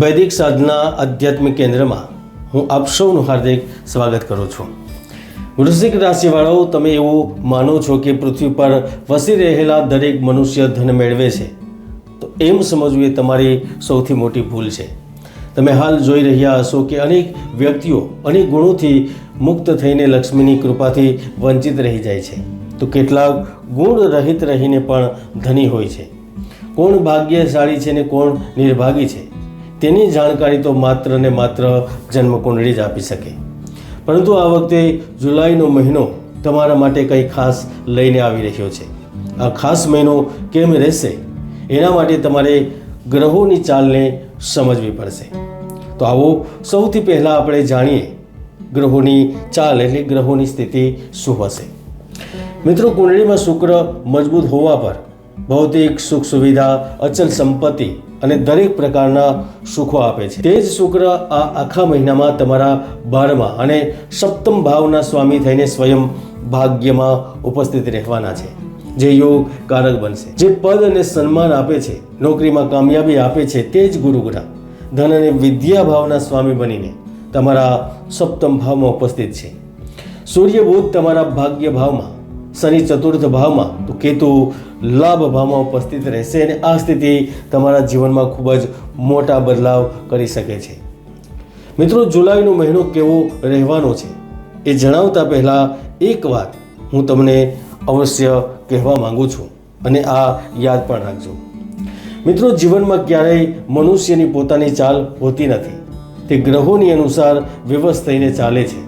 વૈદિક સાધના આધ્યાત્મિક કેન્દ્રમાં હું આપ સૌનું હાર્દિક સ્વાગત કરું છું. વૃશ્ચિક રાશિવાળાઓ તમે એવું માનો છો કે પૃથ્વી પર વસી રહેલા દરેક મનુષ્ય ધન મેળવે છે, તો એમ સમજવું એ તમારી સૌથી મોટી ભૂલ છે. તમે હાલ જોઈ રહ્યા હશો કે અનેક વ્યક્તિઓ અનેક ગુણોથી મુક્ત થઈને લક્ષ્મીની કૃપાથી વંચિત રહી જાય છે. તો કેટલાક ગુણ રહિત રહીને પણ ધની હોય છે. કોણ ભાગ્યશાળી છે ને કોણ નિર્ભાગી છે? તેની જાણકારી તો માત્ર ને માત્ર જન્મકુંડળી જ આપી શકે. પરંતુ આ વખતે જુલાઈનો મહિનો તમારા માટે કંઈ ખાસ લઈને આવી રહ્યો છે. આ ખાસ મહિનો કેમ રહેશે? એના માટે તમારે ગ્રહોની ચાલને સમજવી પડશે. તો આવો સૌથી પહેલાં આપણે જાણીએ ગ્રહોની ચાલ એટલે ગ્રહોની સ્થિતિ શું હશે. મિત્રો, કુંડળીમાં શુક્ર મજબૂત હોવા પર ભૌતિક સુખ સુવિધા, અચલ સંપત્તિ અને દરેક પ્રકારના સુખો આપે છે. તે જ શુક્ર આ આખા મહિનામાં તમારા બારમા અને સપ્તમ ભાવના સ્વામી થઈને સ્વયં ભાગ્યમાં ઉપસ્થિત રહેવાના છે. જે યોગ કારક બનશે. જે પદ અને સન્માન આપે છે, નોકરીમાં કામયાબી આપે છે, તે જ ગુરુગ્રહ ધન અને વિદ્યા ભાવના સ્વામી બનીને તમારા સપ્તમ ભાવમાં ઉપસ્થિત છે. સૂર્યબુધ તમારા ભાગ્ય ભાવમાં શનિ ચતુર્થ ભાવમાં તો કેતુ લાભ ભાવમાં ઉપસ્થિત રહેશે અને આ સ્થિતિ તમારા જીવનમાં ખૂબ જ મોટા બદલાવ કરી શકે છે. મિત્રો, જુલાઈનો મહિનો કેવો રહેવાનો છે એ જણાવતા પહેલાં એક વાત હું તમને અવશ્ય કહેવા માગું છું અને આ યાદ પણ રાખજો. મિત્રો, જીવનમાં ક્યારેય મનુષ્યની પોતાની ચાલ હોતી નથી. તે ગ્રહોની અનુસાર વ્યવસ્થ થઈને ચાલે છે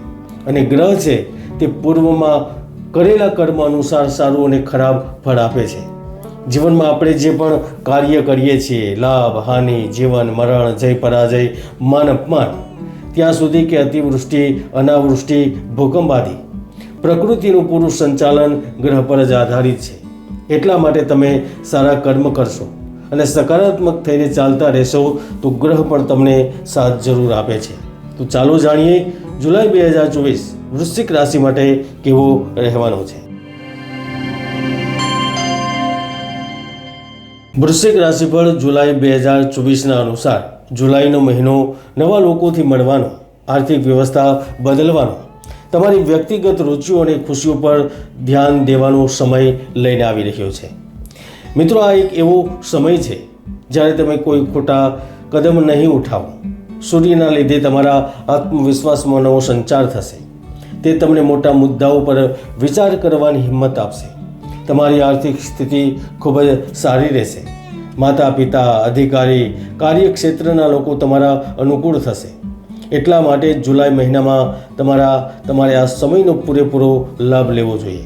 અને ગ્રહ છે તે પૂર્વમાં કરેલા કર્મ અનુસાર સારું અને ખરાબ ફળ આપે છે. જીવનમાં આપણે જે પણ કાર્ય કરીએ છીએ, લાભ, હાનિ, જીવન, મરણ, જય, પરાજય, માન, અપમાન, ત્યાં સુધી કે અતિવૃષ્ટિ, અનાવૃષ્ટિ, ભૂકંપ આદિ, પ્રકૃતિનું પૂરું સંચાલન ગ્રહ પર જ આધારિત છે. એટલા માટે તમે સારા કર્મ કરશો અને સકારાત્મક થઈને ચાલતા રહેશો તો ગ્રહ પણ તમને સાથ જરૂર આપે છે. તો ચાલો જાણીએ જુલાઈ બે હજાર ચોવીસ વૃશ્ચિક રાશિ માટે કેવો રહેવાનો છે? વૃશ્ચિક રાશિ પર જુલાઈ બે હજાર ચોવીસના અનુસાર જુલાઈનો મહિનો નવા લોકોથી મળવાનો, આર્થિક વ્યવસ્થા બદલવાનો, તમારી વ્યક્તિગત રુચિઓ અને ખુશીઓ પર ધ્યાન દેવાનો સમય લઈને આવી રહ્યો છે. મિત્રો, આ એક એવો સમય છે જ્યારે તમે કોઈ ખોટા કદમ નહીં ઉઠાવો. સૂર્યના લીધે તમારા આત્મવિશ્વાસમાં નવો સંચાર થશે. તે તમને મોટા મુદ્દાઓ પર વિચાર કરવાની હિંમત આપશે. તમારી આર્થિક સ્થિતિ ખૂબ જ સારી રહેશે. માતા, પિતા, અધિકારી, કાર્યક્ષેત્રના લોકો તમારા અનુકૂળ થશે. એટલા માટે જુલાઈ મહિનામાં તમારા, તમારે આ સમયનો પૂરેપૂરો લાભ લેવો જોઈએ.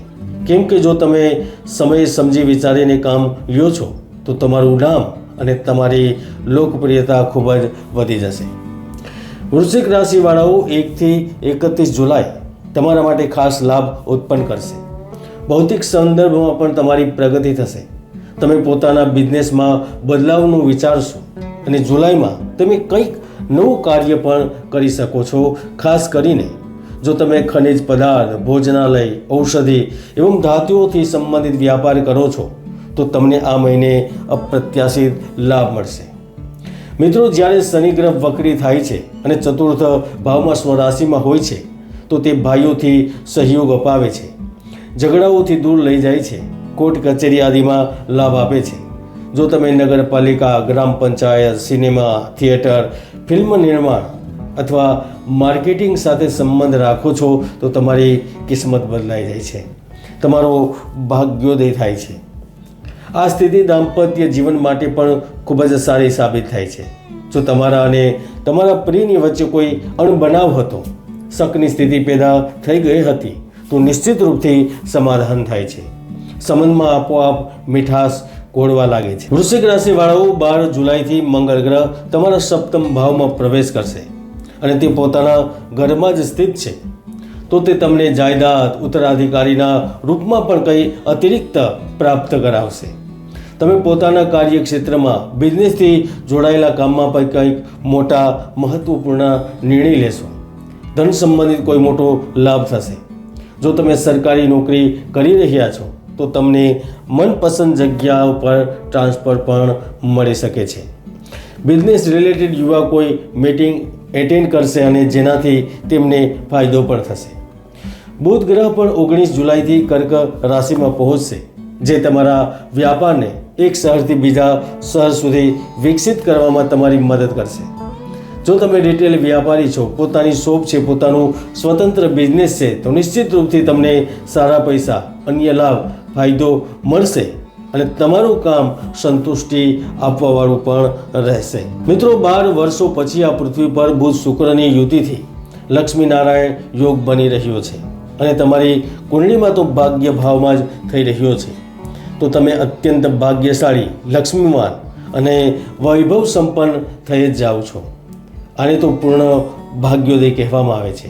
કેમ કે જો તમે સમય સમજી વિચારીને કામ લ્યો છો, તો તમારું નામ અને તમારી લોકપ્રિયતા ખૂબ જ વધી જશે. વૃશ્ચિક રાશિવાળાઓ એકથી એકત્રીસ જુલાઈ તમારા માટે ખાસ લાભ ઉત્પન્ન કરશે. ભૌતિક સંદર્ભમાં પણ તમારી પ્રગતિ થશે. તમે પોતાના બિઝનેસમાં બદલાવનું વિચારશો અને જુલાઈમાં તમે કંઈક નવું કાર્ય પણ કરી શકો છો, ખાસ કરીને જો તમે ખનિજ પદાર્થ, ભોજનાલય, ઔષધિ એવું ધાતુઓથી સંબંધિત વ્યાપાર કરો છો, તો તમને આ મહિને અપ્રત્યાશિત લાભ મળશે. મિત્રો, જ્યારે શનિ ગ્રહ વક્રી થાય છે અને ચતુર્થ ભાવમાં સ્વરાશિમાં હોય છે તો તે ભાઈઓથી સહયોગ અપાવે છે. ઝઘડાઓથી દૂર લઈ જાય છે. કોર્ટ કચેરી આદિમાં લાભ આપે છે. જો તમે નગરપાલિકા, ગ્રામ પંચાયત, સિનેમા, થિયેટર, ફિલ્મ નિર્માણ અથવા માર્કેટિંગ સાથે સંબંધ રાખો છો, તો તમારી કિસ્મત બદલાઈ જાય છે. તમારો ભાગ્યોદય થાય છે. આ સ્થિતિ દાંપત્ય જીવન માટે પણ ખૂબ જ સારી સાબિત થાય છે. જો તમારા અને તમારા પ્રિયની વચ્ચે કોઈ અણબનાવ હતો શકની સ્થિતિ પેદા થઈ ગઈ હતી તો નિશ્ચિત રૂપથી સમાધાન થાય છે. સંબંધમાં આપોઆપ મીઠાશ ઘોળવા લાગે છે. વૃશ્ચિક રાશિવાળાઓ બાર જુલાઈથી મંગળ ગ્રહ તમારા સપ્તમ ભાવમાં પ્રવેશ કરશે અને તે પોતાના ઘરમાં જ સ્થિત છે. તો તે તમને જાયદાદ ઉત્તરાધિકારીના રૂપમાં પણ કંઈ અતિરિક્ત પ્રાપ્ત કરાવશે. તમે પોતાના કાર્યક્ષેત્રમાં બિઝનેસથી જોડાયેલા કામમાં પણ કંઈક મોટા મહત્વપૂર્ણ નિર્ણય લેશો. ધન સંબંધિત કોઈ મોટો લાભ થશે. જો તમે સરકારી નોકરી કરી રહ્યા છો, તો તમને મનપસંદ જગ્યા ઉપર ટ્રાન્સફર પણ મળી શકે છે. બિઝનેસ રિલેટેડ યુવા કોઈ મીટિંગ એટેન્ડ કરશે અને જેનાથી તેમને ફાયદો પણ થશે. બુધ ગ્રહ પણ ઓગણીસ જુલાઈથી કર્ક રાશિમાં પહોંચશે, જે તમારા વ્યાપારને એક શહેરથી બીજા શહેર સુધી વિકસિત કરવામાં તમારી મદદ કરશે. જો તમે રિટેલ વ્યાપારી છો, પોતાની શોપ છે, પોતાનું સ્વતંત્ર બિઝનેસ છે, તો નિશ્ચિત રૂપથી તમને સારા પૈસા, અન્ય લાભ, ફાયદો મળશે અને તમારું કામ સંતુષ્ટિ આપવાવાળું પણ રહેશે. મિત્રો, બાર વર્ષો પછી આ પૃથ્વી પર બુધ શુક્રની યુતિથી લક્ષ્મીનારાયણ યોગ બની રહ્યો છે અને તમારી કુંડળીમાં તો ભાગ્ય ભાવમાં જ થઈ રહ્યો છે. તો તમે અત્યંત ભાગ્યશાળી, લક્ષ્મીમાન અને વૈભવ સંપન્ન થઈ જ જાઓ છો. આને તો પૂર્ણ ભાગ્યોદય કહેવામાં આવે છે.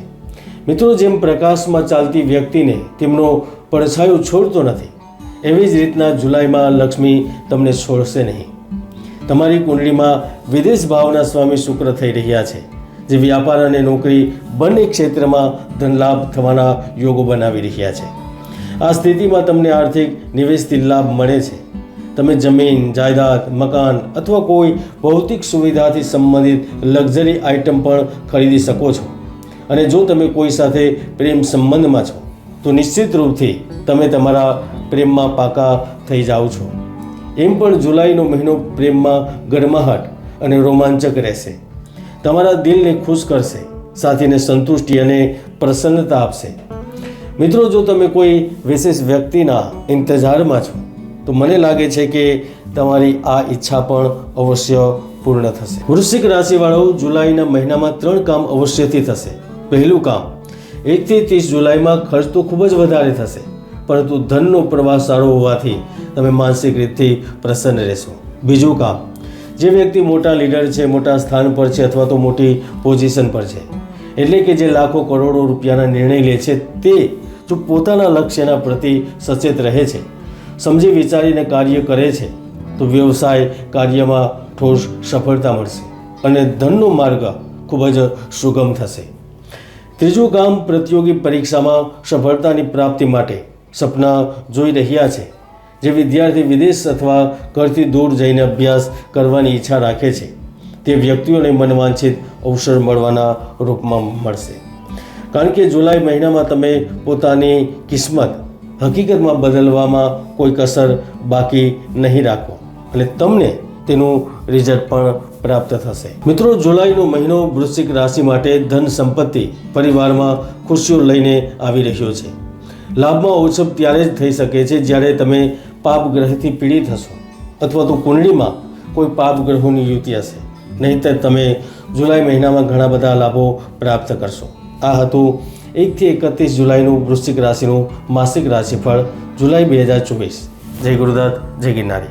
મિત્રો, જેમ પ્રકાશમાં ચાલતી વ્યક્તિને તેમનો પડછાયો છોડતો નથી, એવી જ રીતના જુલાઈમાં લક્ષ્મી તમને છોડશે નહીં. તમારી કુંડળીમાં વિદેશ ભાવના સ્વામી શુક્ર થઈ રહ્યા છે, જે વ્યાપાર અને નોકરી બંને ક્ષેત્રમાં ધનલાભ થવાના યોગો બનાવી રહ્યા છે. આ સ્થિતિમાં તમને આર્થિક નિવેશથી લાભ મળે છે. તમે જમીન, જાયદાદ, મકાન અથવા કોઈ ભૌતિક સુવિધાથી સંબંધિત લક્ઝરી આઇટમ પણ ખરીદી શકો છો. અને જો તમે કોઈ સાથે પ્રેમ સંબંધમાં છો, તો નિશ્ચિત રૂપથી તમે તમારા પ્રેમમાં પાકા થઈ જાઓ છો. એમ પણ જુલાઈનો મહિનો પ્રેમમાં ગરમાહટ અને રોમાંચક રહેશે. તમારા દિલને ખુશ કરશે, સાથીને સંતુષ્ટિ અને પ્રસન્નતા આપશે. મિત્રો, જો તમે કોઈ વિશેષ વ્યક્તિના ઇંતજારમાં છો તો મને લાગે છે કે તમારી આ ઈચ્છા પણ અવશ્ય પૂર્ણ થશે. વૃશ્ચિક રાશિવાળાઓ જુલાઈના મહિનામાં ત્રણ કામ અવશ્યથી થશે. પહેલું કામ, એકથી ત્રીસ જુલાઈમાં ખર્ચ તો ખૂબ જ વધારે થશે, પરંતુ ધનનો પ્રવાહ સારો હોવાથી તમે માનસિક રીતથી પ્રસન્ન રહેશો. બીજું કામ, જે વ્યક્તિ મોટા લીડર છે, મોટા સ્થાન પર છે અથવા તો મોટી પોઝિશન પર છે, એટલે કે જે લાખો કરોડો રૂપિયાના નિર્ણય લે છે, તે જો પોતાના લક્ષ્યના પ્રતિ સચેત રહે છે સમજી વિચારીને કાર્ય કરે છે, તો વ્યવસાય કાર્યમાં ઠોસ સફળતા મળશે અને ધનનો માર્ગ ખૂબ જ સુગમ થશે. ત્રીજું કામ પ્રતિયોગી પરીક્ષામાં સફળતાની પ્રાપ્તિ માટે સપના જોઈ રહ્યા છે, જે વિદ્યાર્થી વિદેશ અથવા ઘરથી દૂર જઈને અભ્યાસ કરવાની ઈચ્છા રાખે છે. તે વ્યક્તિઓને મનવાંછિત અવસર મળવાના રૂપમાં મળશે. કારણ કે જુલાઈ મહિનામાં તમે પોતાની કિસ્મત હકીકતમાં બદલવામાં કોઈ કસર બાકી નહીં રાખો અને તમને તેનું રિઝલ્ટ પણ પ્રાપ્ત થશે. મિત્રો, જુલાઈનો મહિનો વૃશ્ચિક રાશિ માટે ધન સંપત્તિ પરિવારમાં ખુશીઓ લઈને આવી રહ્યો છે. લાભમાં ઓછપ ત્યારે જ થઈ શકે છે જ્યારે તમે પાપ ગ્રહથી પીડિત હશો અથવા તો કુંડળીમાં કોઈ પાપ ગ્રહોની યુતિ હશે. નહીંતર તમે જુલાઈ મહિનામાં ઘણા બધા લાભો પ્રાપ્ત કરશો. આ હતું એકથી એકત્રીસ જુલાઈનું વૃશ્ચિક રાશિનું માસિક રાશિફળ જુલાઈ બે હજાર ચોવીસ. જય ગુરુદત્ત, જય ગિરનારી.